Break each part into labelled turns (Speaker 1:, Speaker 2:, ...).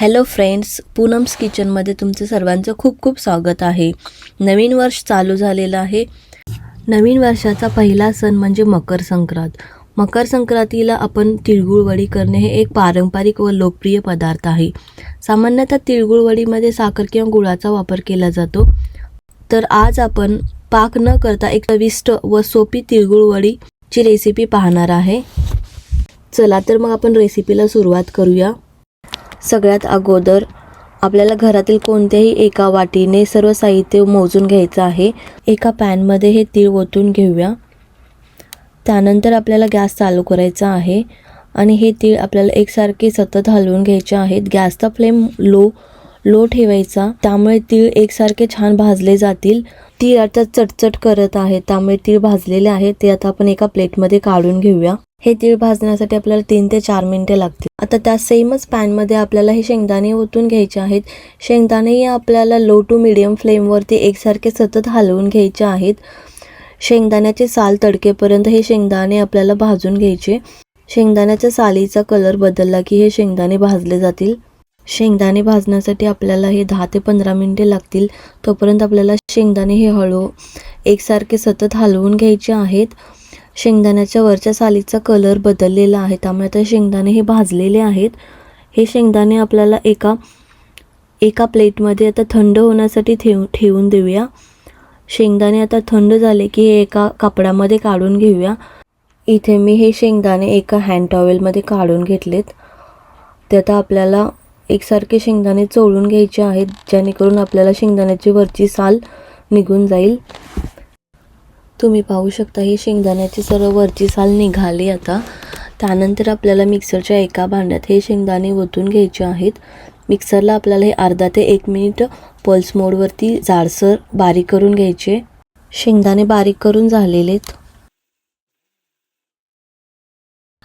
Speaker 1: Hello friends Poonam's किचनमध्ये तुमचं सर्वांचं खूप खूप स्वागत आहे. नवीन वर्ष चालू झालेलं आहे. नवीन वर्षाचा पहिला सण म्हणजे मकर संक्रांत. मकर संक्रांतीला आपण तिळगुळवडी करणे हे एक पारंपरिक व लोकप्रिय पदार्थ आहे. सामान्यतः तिळगुळवडीमध्ये साखर किंवा गुळाचा वापर केला जातो. तर आज आपण पाक न करता एक चविष्ट व सोपी तिळगुळवडीची रेसिपी पाहणार आहे. चला तर मग आपण रेसिपीला सुरुवात करूया. सगळ्यात अगोदर आपल्याला घरातील कोणत्याही एका वाटीने सर्व साहित्य मोजून घ्यायचं आहे. एका पॅनमध्ये हे तीळ ओतून घेऊया. त्यानंतर आपल्याला गॅस चालू करायचा आहे आणि हे तीळ आपल्याला एकसारखे सतत हलवून घ्यायचे आहेत. गॅसचा फ्लेम लो लो ठेवायचा. त्यामुळे तीळ एकसारखे छान भाजले जातील. तीळ आता चटचट करत आहे. त्यामुळे तीळ भाजलेले आहेत. ते आता आपण एका प्लेटमध्ये काढून घेऊया. हे तीळ भाजण्यासाठी आपल्याला तीन ते चार मिनिटे लागतील. आता त्या सेमच पॅनमध्ये आपल्याला हे शेंगदाणे ओतून घ्यायचे आहेत. शेंगदाणेही आपल्याला लो टू मिडियम फ्लेमवरती एकसारखे सतत हलवून घ्यायचे आहेत. शेंगदाण्याचे साल तडकेपर्यंत हे शेंगदाणे आपल्याला भाजून घ्यायचे. शेंगदाण्याच्या सालीचा कलर बदलला की हे शेंगदाणे भाजले जातील. शेंगदाणे भाजण्यासाठी आपल्याला हे दहा ते पंधरा मिनटे लागतील. तोपर्यंत आपल्याला शेंगदाणे हे हळू एकसारखे सतत हलवून घ्यायचे आहेत. शेंगदाण्याच्या वरच्या सालीचा कलर बदललेला आहे. त्यामुळे आता शेंगदाणे हे भाजलेले आहेत. हे शेंगदाणे आपल्याला एका एका प्लेटमध्ये आता थंड होण्यासाठी ठेव ठेवून देऊया. शेंगदाणे आता थंड झाले की हे एका कापडामध्ये काढून घेऊया. इथे मी हे शेंगदाणे एका हँड टॉवेलमध्ये काढून घेतलेत. ते आता आपल्याला एकसारखे शेंगदाणे चोळून घ्यायचे आहेत जेणेकरून आपल्याला शेंगदाण्याची वरची साल निघून जाईल. तुम्ही पाहू शकता ही शेंगदाण्याची सर्व वरची साल निघाली आता. त्यानंतर आपल्याला मिक्सरच्या एका भांड्यात हे शेंगदाणे ओतून घ्यायचे आहेत. मिक्सरला आपल्याला हे अर्धा ते एक मिनिट पल्स मोडवरती जाडसर बारीक करून घ्यायचे. शेंगदाणे बारीक करून झालेलेत.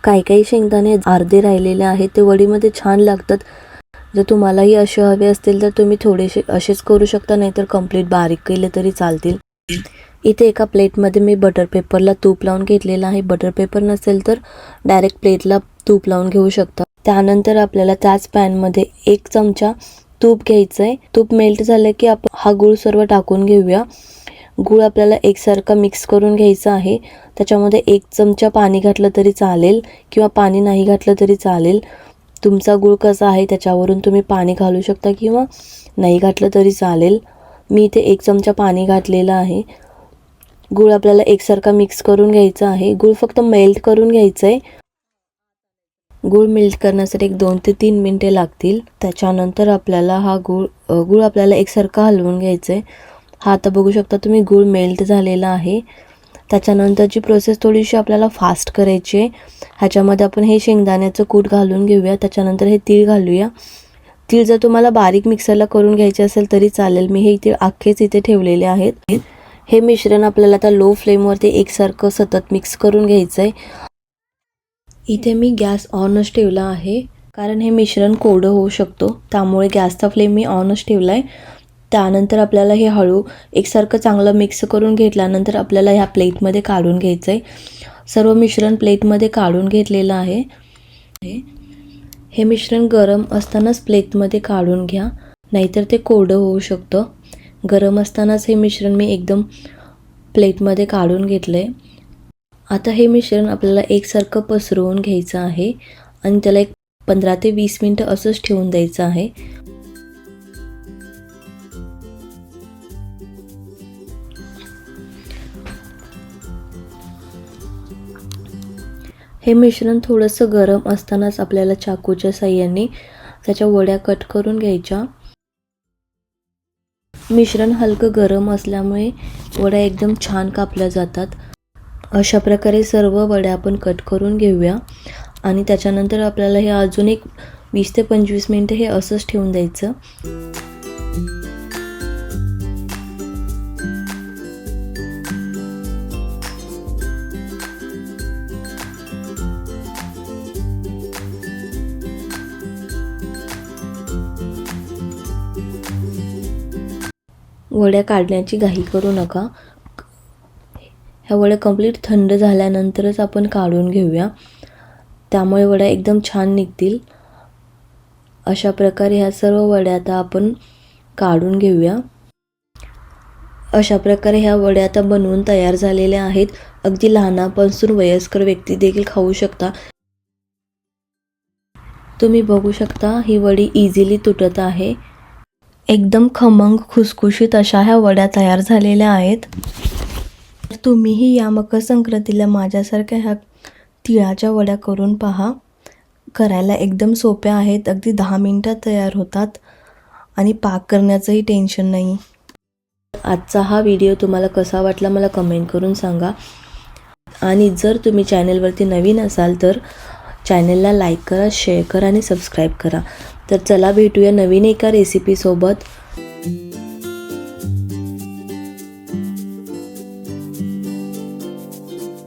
Speaker 1: काही काही शेंगदाणे अर्धे राहिलेले आहेत ते वडीमध्ये छान लागतात. जर तुम्हालाही असे हवे असतील तर तुम्ही थोडेसे असेच करू शकता नाहीतर कंप्लीट बारीक केले तरी चालतील. इथे एका प्लेटमध्ये मी बटर पेपरला तूप लावून घेतलेलं आहे. बटर पेपर नसेल तर डायरेक्ट प्लेटला तूप लावून घेऊ शकता. त्यानंतर आपल्याला त्याच पॅनमध्ये एक चमचा तूप घ्यायचं आहे तूप मेल्ट झालं की आपण हा गूळ सर्व टाकून घेऊया. गूळ आपल्याला एकसारखा मिक्स करून घ्यायचा आहे. त्याच्यामध्ये एक चमचा पाणी घातलं तरी चालेल किंवा पाणी नाही घातलं तरी चालेल. तुमचा गूळ कसा आहे त्याच्यावरून तुम्ही पाणी घालू शकता किंवा नाही घातलं तरी चालेल. मी इथे एक चमचा पाणी घातलेलं आहे. गूळ आपल्याला एकसारखा मिक्स करून घ्यायचा आहे. गूळ फक्त मेल्ट करून घ्यायचं आहे गूळ मेल्ट करण्यासाठी एक दोन ते तीन मिनटे लागतील. त्याच्यानंतर आपल्याला हा गूळ गूळ आपल्याला एकसारखा हलवून घ्यायचं आहे हा आता बघू शकता तुम्ही गूळ मेल्ट झालेला आहे. त्याच्यानंतरची प्रोसेस थोडीशी आपल्याला फास्ट करायची आहे. ह्याच्यामध्ये आपण हे शेंगदाण्याचं कूट घालून घेऊया. त्याच्यानंतर हे तीळ घालूया. तीळ जर तुम्हाला बारीक मिक्सरला करून घ्यायचे असेल तरी चालेल. मी हे तीळ अख्खेच इथे ठेवलेले आहेत. हे मिश्रण आपल्याला आता लो फ्लेमवरती एकसारखं सतत मिक्स करून घ्यायचं आहे इथे मी गॅस ऑनच ठेवला आहे कारण हे मिश्रण कोरडं होऊ शकतो. त्यामुळे गॅसचा फ्लेम मी ऑनच ठेवला आहे त्यानंतर आपल्याला हे हळू एकसारखं चांगलं मिक्स करून घेतल्यानंतर आपल्याला ह्या प्लेटमध्ये काढून घ्यायचं आहे सर्व मिश्रण प्लेटमध्ये काढून घेतलेलं आहे. हे मिश्रण गरम असतानाच प्लेटमध्ये काढून घ्या नाहीतर ते कोरडं होऊ शकतं. गरम असतानाच हे मिश्रण मी एकदम प्लेटमध्ये काढून घेतलं आहे आता हे मिश्रण आपल्याला एकसारखं पसरवून घ्यायचं आहे आणि त्याला एक पंधरा ते वीस मिनटं असंच ठेवून द्यायचं आहे. हे मिश्रण थोडंसं गरम असतानाच आपल्याला चाकूच्या साह्याने त्याच्या वड्या कट करून घ्यायच्या. मिश्रण हलकं गरम असल्यामुळे वड्या एकदम छान कापल्या जातात. अशा प्रकारे सर्व वड्या आपण कट करून घेऊया. आणि त्याच्यानंतर आपल्याला हे अजून एक वीस ते पंचवीस मिनटं हे असंच ठेवून द्यायचं. वड्या काढण्याची घाई करू नका. ह्या वड्या कंप्लीट थंड झाल्यानंतरच आपण काढून घेऊया. त्यामुळे वड्या एकदम छान निघतील. अशा प्रकारे ह्या सर्व वड्या आता आपण काढून घेऊया. अशा प्रकारे ह्या वड्या आता बनवून तयार झालेल्या आहेत. अगदी लहानापासून वयस्कर व्यक्ती देखील खाऊ शकता. तुम्ही बघू शकता ही वडी इझिली तुटत आहे. एकदम खमंग खुसखुशीत अशा ह्या वड्या तयार झालेल्या आहेत. तुम्हीही या मकर संक्रांतीला माझ्यासारख्या ह्या तिळाच्या वड्या करून पहा. करायला एकदम सोप्या आहेत. अगदी दहा मिनटात तयार होतात. आणि पाक करण्याचंही टेन्शन नाही. आजचा हा व्हिडिओ तुम्हाला कसा वाटला मला कमेंट करून सांगा. आणि जर तुम्ही चॅनलवरती नवीन असाल तर चॅनलला लाईक करा शेअर करा आणि सबस्क्राईब करा. तर चला भेटूया नवीन एका रेसिपीसोबत